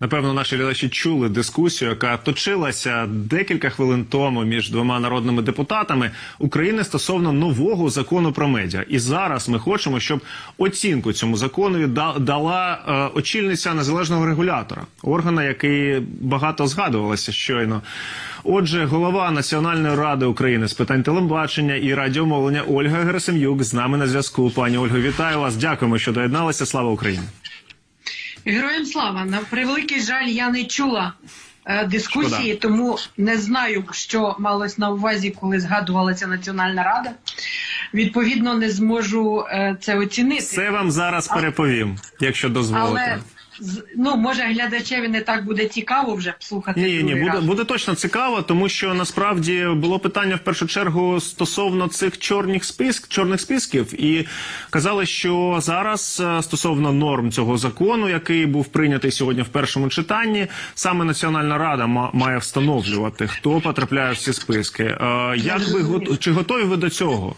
Напевно, наші глядачі чули дискусію, яка точилася декілька хвилин тому між двома народними депутатами України стосовно нового закону про медіа. І зараз ми хочемо, щоб оцінку цьому закону дала е, очільниця незалежного регулятора, органа, який багато згадувалося щойно. Отже, голова Національної ради України з питань телебачення і радіомовлення Ольга Герасим'юк з нами на зв'язку. Пані Ольго, вітаю вас. Дякуємо, що доєдналися. Слава Україні. Героям слава на превеликий жаль, я не чула е, дискусії, Шкода. тому не знаю, що малось на увазі, коли згадувалася Національна Рада. Відповідно, не зможу е, це оцінити. Все вам зараз переповім, якщо дозволите. Але ну може глядачеві не так буде цікаво вже слухати. Ні, ні, буде раз. буде точно цікаво, тому що насправді було питання в першу чергу стосовно цих чорних списк, чорних списків, і казали, що зараз е, стосовно норм цього закону, який був прийнятий сьогодні в першому читанні, саме Національна Рада ма- має встановлювати, хто потрапляє в ці списки. Е, Як ви чи готові ви до цього?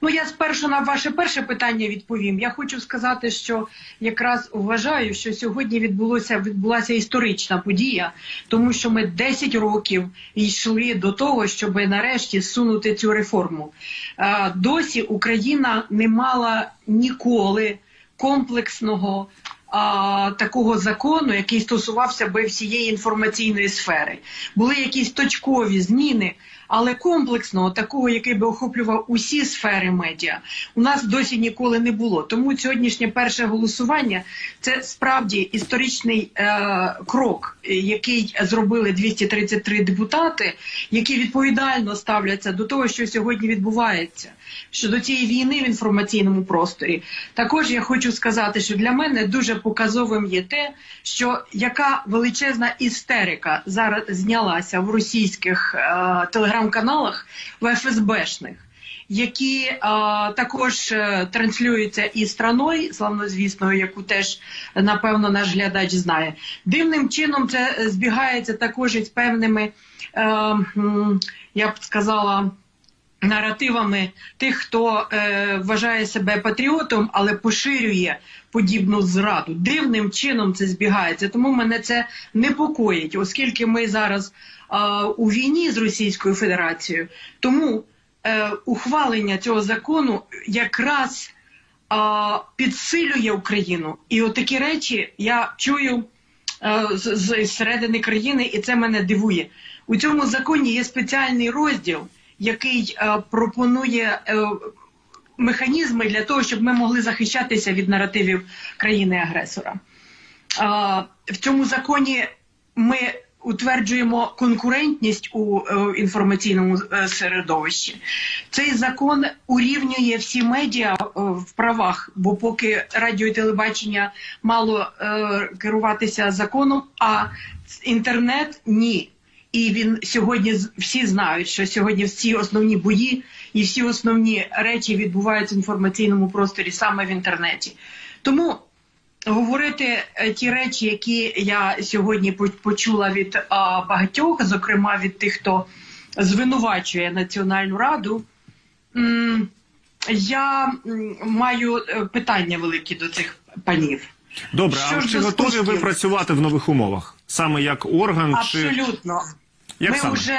Ну, я спершу на ваше перше питання відповім. Я хочу сказати, що якраз вважаю, що сьогодні відбулося відбулася історична подія, тому що ми 10 років йшли до того, щоб нарешті сунути цю реформу. Е, Досі Україна не мала ніколи комплексного. Такого закону, який стосувався би всієї інформаційної сфери, були якісь точкові зміни, але комплексного такого, який би охоплював усі сфери медіа, у нас досі ніколи не було. Тому сьогоднішнє перше голосування це справді історичний е, крок, який зробили 233 депутати, які відповідально ставляться до того, що сьогодні відбувається. Щодо цієї війни в інформаційному просторі, також я хочу сказати, що для мене дуже показовим є те, що яка величезна істерика зараз знялася в російських е, телеграм-каналах в ФСБшних. Які е, також е, транслюються і страною славнозвісною, яку теж напевно наш глядач знає. Дивним чином це збігається також із певними, е, я б сказала, наративами тих, хто е, вважає себе патріотом, але поширює подібну зраду. Дивним чином це збігається. Тому мене це непокоїть, оскільки ми зараз е, у війні з Російською Федерацією. Тому е, ухвалення цього закону якраз е, підсилює Україну. І от такі речі я чую е, з середини країни, і це мене дивує. У цьому законі є спеціальний розділ, який е, пропонує е, механізми для того, щоб ми могли захищатися від наративів країни-агресора. Е, в цьому законі ми утверджуємо конкурентність у інформаційному середовищі. Цей закон урівнює всі медіа в правах, бо поки радіо і телебачення мало керуватися законом, а інтернет ні. І він сьогодні всі знають, що сьогодні всі основні бої і всі основні речі відбуваються в інформаційному просторі саме в інтернеті. Тому говорити е, ті речі, які я сьогодні почула від багатьох, зокрема від тих, хто звинувачує Національну раду. Я маю е, питання великі до цих панів. Добре, Що а ж чи до готові ви працювати в нових умовах? Саме як орган чи Абсолютно. як Ми саме? вже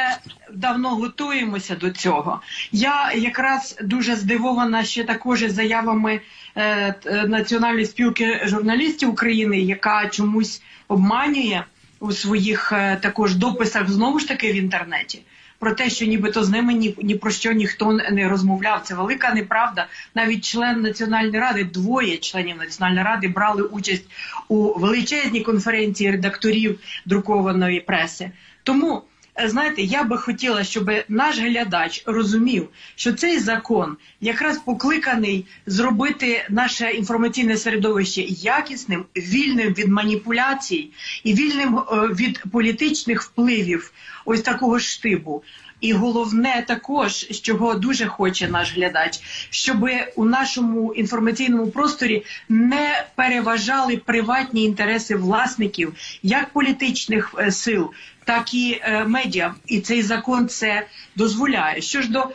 давно готуємося до цього. Я якраз дуже здивована ще також заявами е, т- Національної спілки журналістів України, яка чомусь обманює у своїх е, також дописах знову ж таки в інтернеті. Про те, що нібито з ними ні, ні про що ніхто не розмовляв, це велика неправда. Навіть член національної ради, двоє членів національної ради брали участь у величезній конференції редакторів друкованої преси. Тому знаєте, я би хотіла, щоб наш глядач розумів, що цей закон якраз покликаний зробити наше інформаційне середовище якісним, вільним від маніпуляцій і вільним е, від політичних впливів ось такого штибу. І головне також, з чого дуже хоче наш глядач, щоб у нашому інформаційному просторі не переважали приватні інтереси власників як політичних е, сил, так і е, медіа. І цей закон це дозволяє. Що ж до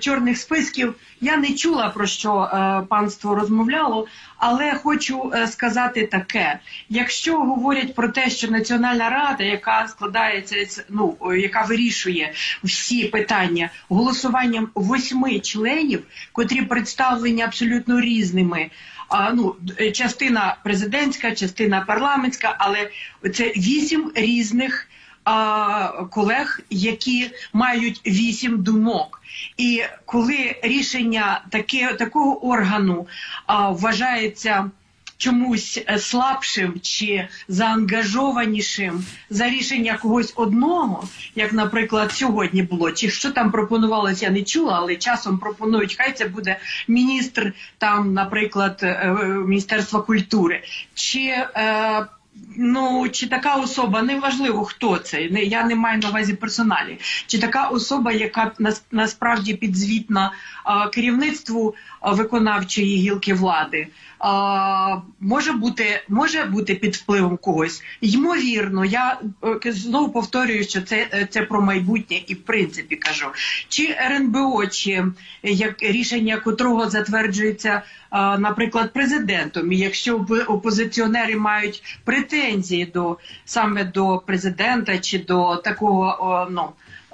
чорних списків. Я не чула про що е, панство розмовляло, але хочу е, сказати таке: якщо говорять про те, що Національна рада, яка складається ну яка вирішує всі питання голосуванням восьми членів, котрі представлені абсолютно різними. А, ну, частина президентська, частина парламентська, але це вісім різних а, колег, які мають вісім думок. І коли рішення таке, такого органу а, вважається чомусь е, слабшим чи заангажованішим за рішення когось одного, як, наприклад, сьогодні було, чи що там пропонувалося, я не чула, але часом пропонують, хай це буде міністр там, наприклад, е, е, Міністерства культури, чи е, Ну, чи така особа, неважливо хто це, я не маю на увазі персоналі, чи така особа, яка нас- насправді підзвітна а, керівництву виконавчої гілки влади, а, може бути, може бути під впливом когось. Ймовірно, я е, знову повторюю, що це, е, це про майбутнє і в принципі кажу. Чи РНБО, чи як рішення котрого затверджується, наприклад, президентом, і якщо опо- опозиціонери мають претензії до саме до президента чи до такого ну,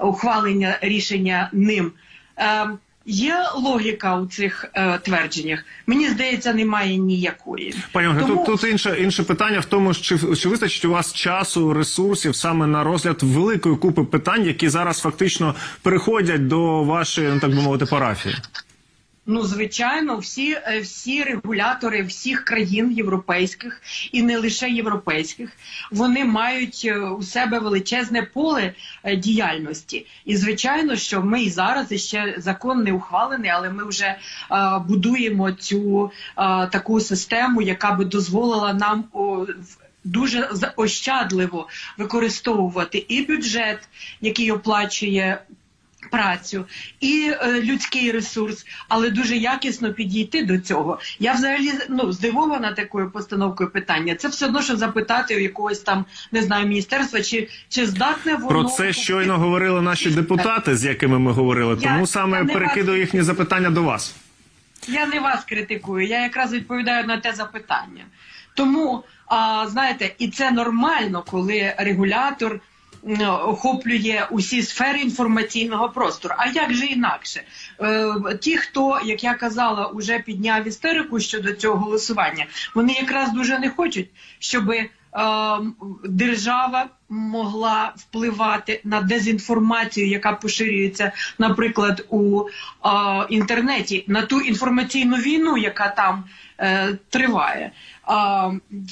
ухвалення рішення ним. Е, Є логіка у цих е, твердженнях. Мені здається, немає ніякої. Пані Ольга, Тому- тут, тут інше, інше питання в тому, чи, чи вистачить у вас часу, ресурсів саме на розгляд великої купи питань, які зараз фактично переходять до вашої, ну так би мовити, парафії. Ну, звичайно, всі, е, всі регулятори всіх країн європейських і не лише європейських, вони мають е, у себе величезне поле е, діяльності. І звичайно, що ми і зараз і ще закон не ухвалений, але ми вже е, будуємо цю е, таку систему, яка би дозволила нам о, дуже ощадливо використовувати і бюджет, який оплачує працю і е, людський ресурс, але дуже якісно підійти до цього. Я взагалі ну здивована такою постановкою питання. Це все одно, що запитати у якогось там не знаю міністерства, чи, чи здатне воно Про це щойно говорили наші депутати, з якими ми говорили. Я- Тому саме я перекидую вас- їхні запитання до вас. Я не вас критикую, я якраз відповідаю на те запитання. Тому, а, знаєте, і це нормально, коли регулятор охоплює усі сфери інформаційного простору. А як же інакше? Е, ті, хто, як я казала, уже підняв істерику щодо цього голосування, вони якраз дуже не хочуть, щоб держава могла впливати на дезінформацію, яка поширюється, наприклад, у е, інтернеті, на ту інформаційну війну, яка там е, триває.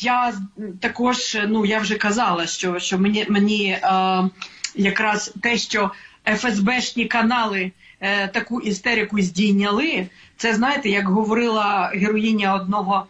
Я також, ну я вже казала, що, що мені, мені е, якраз те, що ФСБшні канали е, таку істерику здійняли, це знаєте, як говорила героїня одного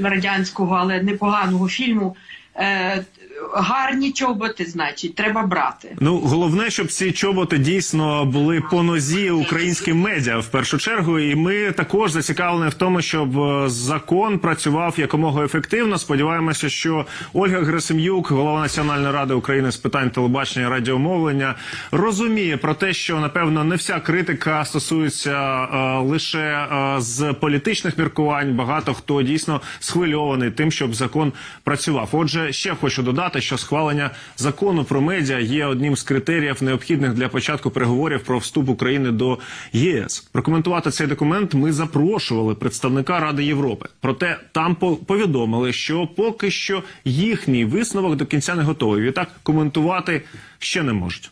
радянського, але непоганого фільму. Е, гарні чоботи, значить, треба брати. Ну головне, щоб ці чоботи дійсно були по нозі українським медіа в першу чергу. І ми також зацікавлені в тому, щоб е, закон працював якомога ефективно. Сподіваємося, що Ольга Герасим'юк, голова Національної ради України з питань телебачення і радіомовлення, розуміє про те, що напевно не вся критика стосується е, лише е, з політичних міркувань. Багато хто дійсно схвильований тим, щоб закон працював. Отже, ще хочу додати, що схвалення закону про медіа є одним з критеріїв необхідних для початку переговорів про вступ України до ЄС. Прокоментувати цей документ ми запрошували представника Ради Європи. Проте там по- повідомили, що поки що їхній висновок до кінця не готовий. Відтак коментувати ще не можуть.